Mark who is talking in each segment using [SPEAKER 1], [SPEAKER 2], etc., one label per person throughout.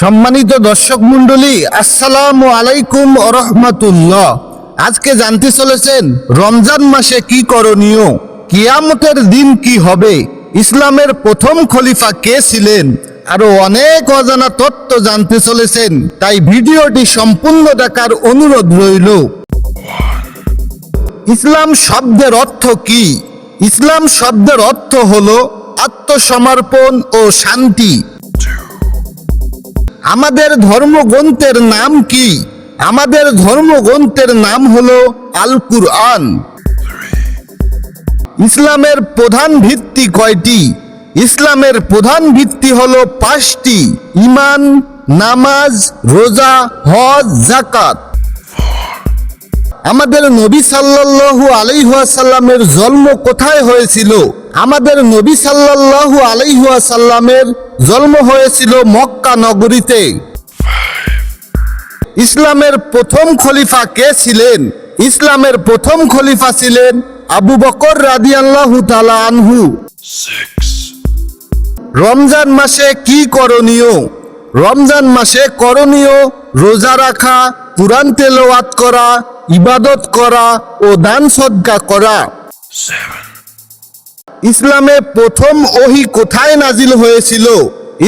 [SPEAKER 1] সম্মানিত দর্শক মন্ডলী আসসালামু আলাইকুম রহমতুল্লাহ। আজকে জানতে চলেছেন, রমজান মাসে কি করণীয়? কিয়ামতের দিন কি হবে? ইসলামের প্রথম খলিফা কে ছিলেন? আরও অনেক অজানা তত্ত্ব জানতে চলেছেন, তাই ভিডিওটি সম্পূর্ণ দেখার অনুরোধ রইল। ইসলাম শব্দের অর্থ কি? ইসলাম শব্দের অর্থ হল আত্মসমর্পণ ও শান্তি। আমাদের ধর্মগ্রন্থের নাম কি? আমাদের ধর্মগ্রন্থের নাম হলো আল কুরআন ইসলামের প্রধান ভিত্তি কয়টি? ইসলামের প্রধান ভিত্তি হলো পাঁচটি ইমান নামাজ, রোজা, হজ জাকাত আমাদের নবী সাল্লাল্লাহু আলাইহাসাল্লামের জন্ম কোথায় হয়েছিল? আমাদের নবী সাল্লাল্লাহু আলাইহাসাল্লামের জন্ম হয়েছিল মক্কা নগরীতে। ইসলামের প্রথম খলিফা কে ছিলেন? ইসলামের প্রথম খলিফা ছিলেন আবু বকর রাদিয়াল্লাহু তাআলা আনহু। রমজান মাসে কি করণীয়? রমজান মাসে করণীয় রোজা রাখা, কুরআন তেলাওয়াত করা, ইবাদত করা ও দান সদ্গা করা। ইসলামে প্রথম ওহি কোথায় নাজিল হয়েছিল?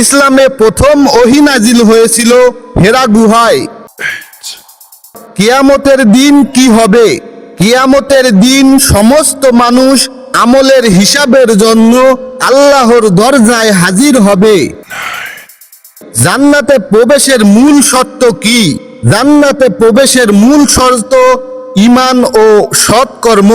[SPEAKER 1] ইসলামে প্রথম ওহি নাজিল হয়েছিল হেরা গুহায়। কিয়ামতের দিন কি হবে? কিয়ামতের দিন সমস্ত মানুষ আমলের হিসাবের জন্য আল্লাহর দরজায় হাজির হবে। জান্নাতে প্রবেশের মূল শর্ত কি? জান্নাতে প্রবেশের মূল শর্ত ইমান ও সৎকর্ম।